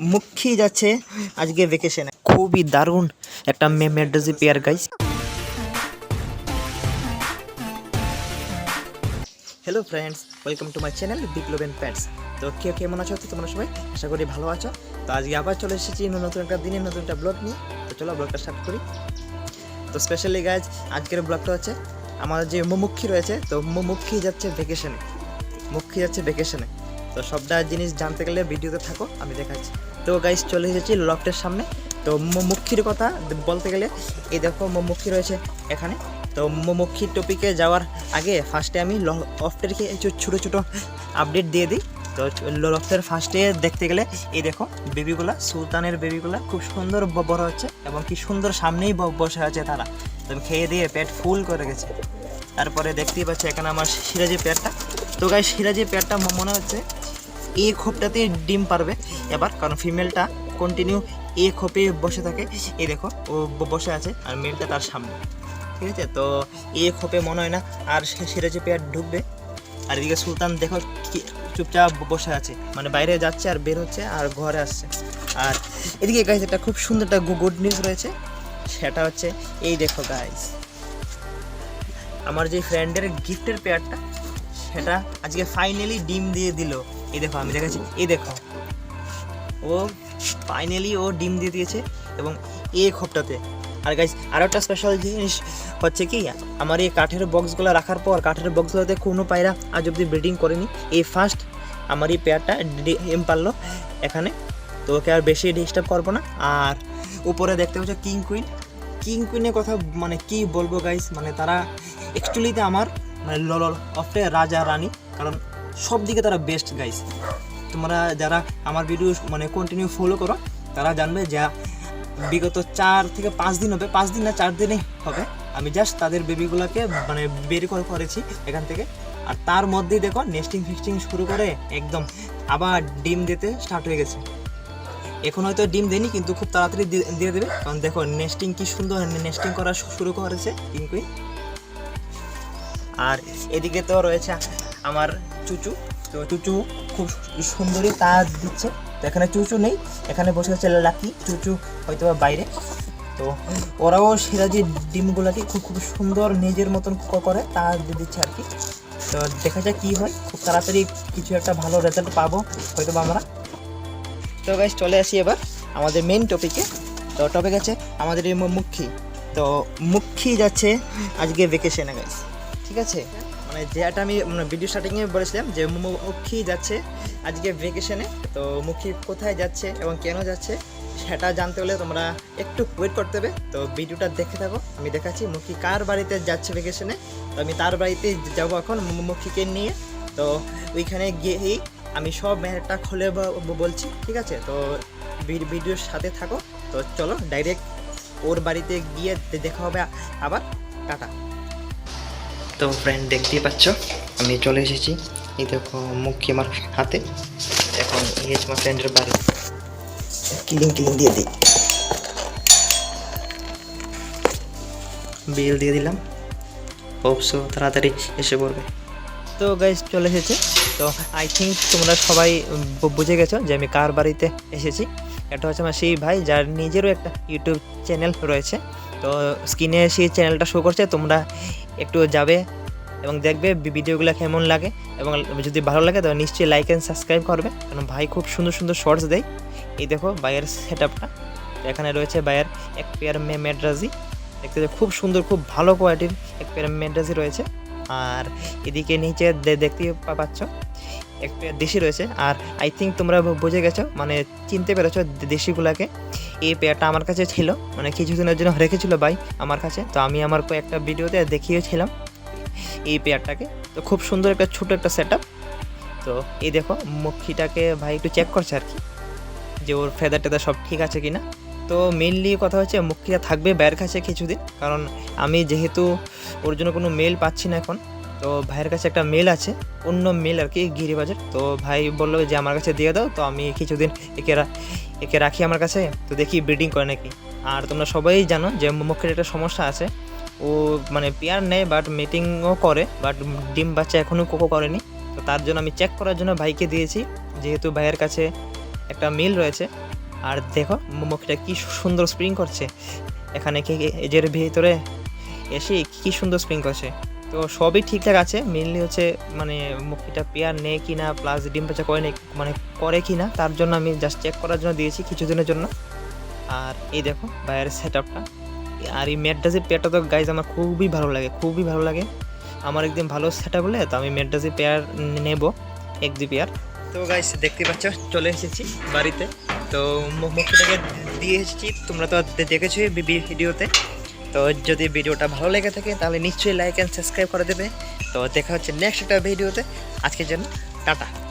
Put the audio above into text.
মুখী যাচ্ছে আজকে ভেকেশনে খুবই দারুণ একটা মেডাজি pair guys hello friends welcome to my channel বিপ্লবেন pants তো কেউ কেমন আছো? তোমরা সবাই আশা করি ভালো আছো। তো আজকে আবার চলে এসেছি নতুন একটা দিনে, নতুন একটা ব্লগ নিয়ে। তো চলো ব্লগটা স্টার্ট করি। তো স্পেশালি গাইজ আজকের ব্লগটা হচ্ছে আমার যে মুমুক্ষী রয়েছে, তো মুমুক্ষী যাচ্ছে ভেকেশনে মুখী যাচ্ছে ভেকেশনে তো সবটা জিনিস জানতে গেলে ভিডিওতে থাকো, আমি দেখাচ্ছি। তো গাইস চলে এসেছি লফটের সামনে। তো মুখির কথা বলতে গেলে, এই দেখো মুখী রয়েছে এখানে। তো মুখির টপিকে যাওয়ার আগে ফার্স্টে আমি লফটের ছোটো ছোটো আপডেট দিয়ে দিই। তো লফটের ফার্স্টে দেখতে গেলে, এই দেখো বেবিগুলা সুলতানের বেবিগুলা খুব সুন্দর বড় হচ্ছে এবং কি সুন্দর সামনেই বসে আছে তারা। তো খেয়ে দিয়ে পেট ফুল করে গেছে। তারপরে দেখতেই পাচ্ছি এখানে আমার সিরাজি পেয়ারটা। তো গাই সিরাজি ম- মনে হচ্ছে এই খোপটাতে ডিম পারবে। এবার কারণ ফিমেলটা কন্টিনিউ এ খোপে বসে থাকে। এই দেখো, ও বসে আছে আর মেলটা তার সামনে। ঠিক আছে? তো এ খোপে মনে হয় না আর সে- সিরাজি পেয়ার ঢুকবে। আর এদিকে সুলতান দেখো চুপচাপ বসে আছে। মানে বাইরে যাচ্ছে আর বের হচ্ছে আর ঘরে আসছে। আর এদিকে গাইজ একটা খুব সুন্দর একটা গুড নিউজ রয়েছে। সেটা হচ্ছে, এই দেখো গাইজ আমার যে ফ্রেন্ডের গিফটের পেয়ারটা সেটা আজকে ফাইনালি ডিম দিয়ে দিল। এই দেখো, আমি দেখাচ্ছি। এই দেখো। ও ফাইনালি ও ডিম দিয়ে দিয়েছে এবং এই খোপটাতে। আর গাইজ আরও একটা স্পেশাল জিনিস হচ্ছে কি, আমার এই কাঠের বক্সগুলো রাখার পর, কাঠের বক্সগুলোতে কোনো পায়রা আজ অব্দি ব্রিডিং করেনি। এই ফার্স্ট আমার এই পেয়ারটা ডিম পারল এখানে। তো ওকে আর বেশি ডিস্টার্ব করব না। আর উপরে দেখতে পাচ্ছ কিং কুইন কিং কুইনের কথা মানে কি বলব গাইস মানে তারা অ্যাকচুয়ালিতে আমার মানে লল অফে রাজা, রানী। কারণ সব দিকে তারা বেস্ট গাইস তোমরা যারা আমার ভিডিও মানে কন্টিনিউ ফলো করো, তারা জানবে যা বিগত চার থেকে পাঁচ দিন হবে। পাঁচ দিন না, চার দিনে হবে। আমি জাস্ট তাদের বেবিগুলোকে মানে বের করে করেছি এখান থেকে। আর তার মধ্যেই দেখো নেস্টিং ফিস্টিং শুরু করে একদম আবার ডিম দিতে স্টার্ট হয়ে গেছে। এখন হয়তো ডিম দেয়নি, কিন্তু খুব তাড়াতাড়ি দিয়ে দেবে। কারণ দেখো নেস্টিং কি সুন্দর নেস্টিং করা শুরু করেছে কিংকুই আর এদিকে তো রয়েছে আমার চুচু। তো চুচু খুব সুন্দরী তা দিচ্ছে। তো এখানে চুচু নেই, এখানে বসে আছে লাকি। চুচু হয়তো বাইরে। তো ওরাও সিরাজি ডিমগুলোকে খুব খুব সুন্দর নিজের মতন করে তা দিচ্ছে আর কি। তো দেখা যাক কী হয়। খুব তাড়াতাড়ি কিছু একটা ভালো রেজাল্ট পাবো হয়তো বা আমরা। তো গাইজ চলে আসি এবার আমাদের মেন টপিকে তো টপিক আছে আমাদের মুখী তো মুখী যাচ্ছে আজকে ভেকেশনে গাইজ ঠিক আছে? মানে যেটা আমি ভিডিও স্টার্টিংয়ে বলেছিলাম যে মুখী যাচ্ছে আজকে ভেকেশনে তো মুখী কোথায় যাচ্ছে এবং কেন যাচ্ছে সেটা জানতে হলে তোমরা একটু ওয়েট করতে হবে। তো ভিডিওটা দেখে থাকো, আমি দেখাচ্ছি মুখী কার বাড়িতে যাচ্ছে ভেকেশনে তো আমি তার বাড়িতে যাব এখন মুখীকে নিয়ে। তো ওইখানে গিয়েই আমি সব ম্যাটটা খুলে বলছি, ঠিক আছে? তো ভিডিওর সাথে থাকো। তো চলো ডাইরেক্ট ওর বাড়িতে গিয়ে দেখা হবে আবার। টাটা। তো ফ্রেন্ড দেখতেই পাচ্ছ আমি চলে এসেছি। এই দেখো মুখী আমার হাতে। এখন হচ্ছে আমার ফ্রেন্ডের বাড়ি। কিলিং কিলিং দিয়ে দিই। বিল দিয়ে দিলাম। হোপসো তাড়াতাড়ি এসে পড়বে। তো গাইজ চলে এসেছে। তো আই থিঙ্ক তোমরা সবাই বুঝে গেছো যে আমি কার বাড়িতে এসেছি। এটা হচ্ছে আমার সেই ভাই যার নিজেরও একটা ইউটিউব চ্যানেল রয়েছে। তো স্ক্রিনে সেই চ্যানেলটা শো করছে তোমরা একটু যাবে এবং দেখবে ভিডিওগুলো কেমন লাগে এবং যদি ভালো লাগে তাহলে নিশ্চয়ই লাইক অ্যান্ড সাবস্ক্রাইব করবে। কারণ ভাই খুব সুন্দর সুন্দর শর্টস দেয়। এই দেখো বাইয়ের সেট আপটা এখানে রয়েছে বাইয়ের এক পেয়ার মেড্রাজি দেখতে খুব সুন্দর, খুব ভালো কোয়ালিটির এক পেয়ার মেড্রাজি রয়েছে। আর এদিকে নিচে দেখতে পাচ্ছ। এক পেয়ার দেশি রয়েছে, আর আই থিঙ্ক তোমরা বুঝে গেছো মানে চিনতে পেরেছ দেশিগুলাকে। এই পেয়ারটা আমার কাছে ছিল মানে কিছুদিনের জন্য রেখেছিল ভাই আমার কাছে, তো আমি আমার কয়েকটা ভিডিওতে দেখিয়েছিলাম এই পেয়ারটাকে। তো খুব সুন্দর একটা ছোট একটা সেট তো এই দেখো, মুখিটাকে ভাই একটু চেক করছে আর কি, যে ওর ফেদার টেদার সব ঠিক আছে কি না তো মেনলি কথা হচ্ছে মুখিটা থাকবে বাইরের কাছে কিছুদিন, কারণ আমি যেহেতু ওর জন্য কোনো মেল পাচ্ছি না এখন তো ভাইয়ের কাছে একটা মেল আছে, অন্য মেল আর কি, গিরিবাজার। তো ভাই বলল যে, আমার কাছে দিয়ে দাও, তো আমি কিছুদিন একে একে রাখি আমার কাছে, তো দেখি ব্রিডিং করে নাকি। আর তোমরা সবাই জানো যে মুখের একটা সমস্যা আছে। ও মানে পেয়ার নেয় বাট মিটিংও করে বাট ডিম বাচ্চা এখনও কোকো করেনি। তো তার জন্য আমি চেক করার জন্য ভাইকে দিয়েছি, যেহেতু ভাইয়ের কাছে একটা মিল রয়েছে। আর দেখো মুখিটা কি সুন্দর স্প্রিং করছে। এখানে কি এজের ভিতরে এসে কি সুন্দর স্প্রিং করছে। তো সবই ঠিকঠাক আছে মেনলি হচ্ছে মানে মুখিটা পেয়ার নেয় কি না প্লাস ডিম পাচা করে নেই মানে করে কি না তার জন্য আমি জাস্ট চেক করার জন্য দিয়েছি কিছুদিনের জন্য। আর এই দেখো, বাইরের সেট আপটা আর এই ম্যাডাসি পেয়ারটা তো গাইজ আমার খুবই ভালো লাগে, খুবই ভালো লাগে। আমার একদিন ভালো সেট আপ হলে তো আমি ম্যাডাসি পেয়ার নেব, এক দু পেয়ার। তো গাইস দেখতে পাচ্ছ, চলে এসেছি বাড়িতে। তো মু- মুখিটাকে দিয়ে এসেছি, তোমরা তো দেখেছ ভিডিওতে। তো যদি ভিডিওটা ভালো লেগে থাকে, তাহলে নিশ্চয়ই লাইক অ্যান্ড সাবস্ক্রাইব করে দেবে। তো দেখা হচ্ছে নেক্সট একটা ভিডিওতে। আজকের জন্য, টাটা।